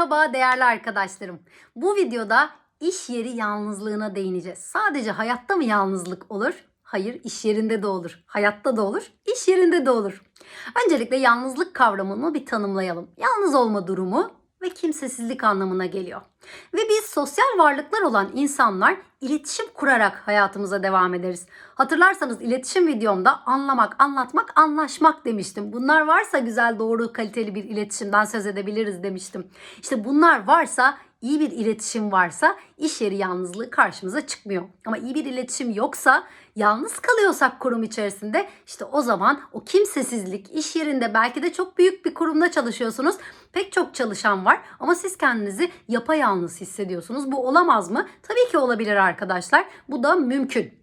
Merhaba değerli arkadaşlarım. Bu videoda iş yeri yalnızlığına değineceğiz. Sadece hayatta mı yalnızlık olur? Hayır, iş yerinde de olur. Hayatta da olur, iş yerinde de olur. Öncelikle yalnızlık kavramını bir tanımlayalım. Yalnız olma durumu ve kimsesizlik anlamına geliyor. Ve biz sosyal varlıklar olan insanlar iletişim kurarak hayatımıza devam ederiz. Hatırlarsanız iletişim videomda anlamak, anlatmak, anlaşmak demiştim. Bunlar varsa güzel, doğru, kaliteli bir iletişimden söz edebiliriz demiştim. İşte bunlar varsa iyi bir iletişim varsa iş yeri yalnızlığı karşımıza çıkmıyor. Ama iyi bir iletişim yoksa yalnız kalıyorsak kurum içerisinde işte o zaman o kimsesizlik iş yerinde belki de çok büyük bir kurumda çalışıyorsunuz. Pek çok çalışan var ama siz kendinizi yapayalnız hissediyorsunuz. Bu olamaz mı? Tabii ki olabilir arkadaşlar. Bu da mümkün.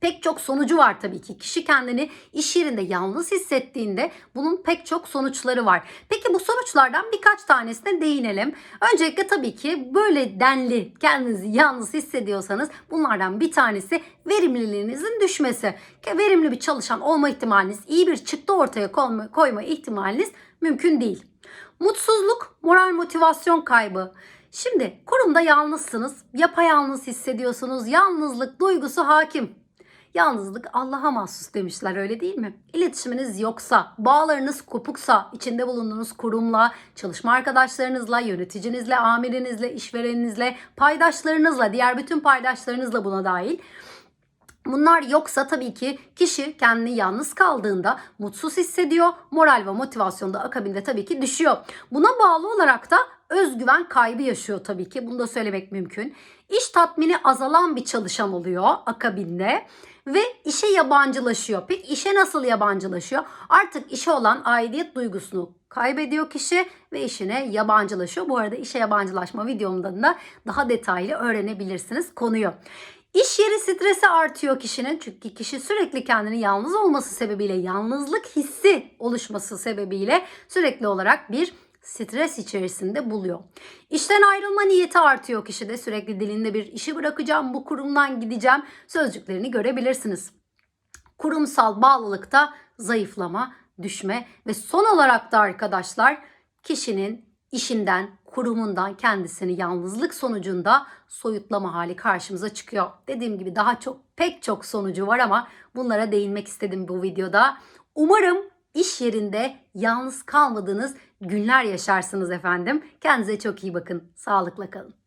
Pek çok sonucu var tabii ki. Kişi kendini iş yerinde yalnız hissettiğinde bunun pek çok sonuçları var. Peki bu sonuçlardan birkaç tanesine değinelim. Öncelikle tabii ki böyle denli kendinizi yalnız hissediyorsanız bunlardan bir tanesi verimliliğinizin düşmesi. Verimli bir çalışan olma ihtimaliniz, iyi bir çıktı ortaya koyma, koyma ihtimaliniz mümkün değil. Mutsuzluk, moral motivasyon kaybı. Şimdi kurumda yalnızsınız, yapayalnız hissediyorsunuz, yalnızlık duygusu hakim. Yalnızlık Allah'a mahsus demişler öyle değil mi? İletişiminiz yoksa, bağlarınız kopuksa, içinde bulunduğunuz kurumla, çalışma arkadaşlarınızla, yöneticinizle, amirinizle, işvereninizle, paydaşlarınızla, diğer bütün paydaşlarınızla buna dahil. Bunlar yoksa tabii ki kişi kendini yalnız kaldığında mutsuz hissediyor. Moral ve motivasyon da akabinde tabii ki düşüyor. Buna bağlı olarak da özgüven kaybı yaşıyor tabii ki. Bunu da söylemek mümkün. İş tatmini azalan bir çalışan oluyor akabinde ve işe yabancılaşıyor. Peki işe nasıl yabancılaşıyor? Artık işe olan aidiyet duygusunu kaybediyor kişi ve işine yabancılaşıyor. Bu arada işe yabancılaşma videomda da daha detaylı öğrenebilirsiniz konuyu. İş yeri stresi artıyor kişinin çünkü kişi sürekli kendini yalnız olması sebebiyle yalnızlık hissi oluşması sebebiyle sürekli olarak bir stres içerisinde buluyor. İşten ayrılma niyeti artıyor kişide sürekli dilinde bir işi bırakacağım bu kurumdan gideceğim sözcüklerini görebilirsiniz. Kurumsal bağlılıkta zayıflama, düşme ve son olarak da arkadaşlar kişinin işinden, kurumundan kendisini yalnızlık sonucunda soyutlama hali karşımıza çıkıyor. Dediğim gibi daha çok pek çok sonucu var ama bunlara değinmek istedim bu videoda. Umarım iş yerinde yalnız kalmadığınız günler yaşarsınız efendim. Kendinize çok iyi bakın. Sağlıkla kalın.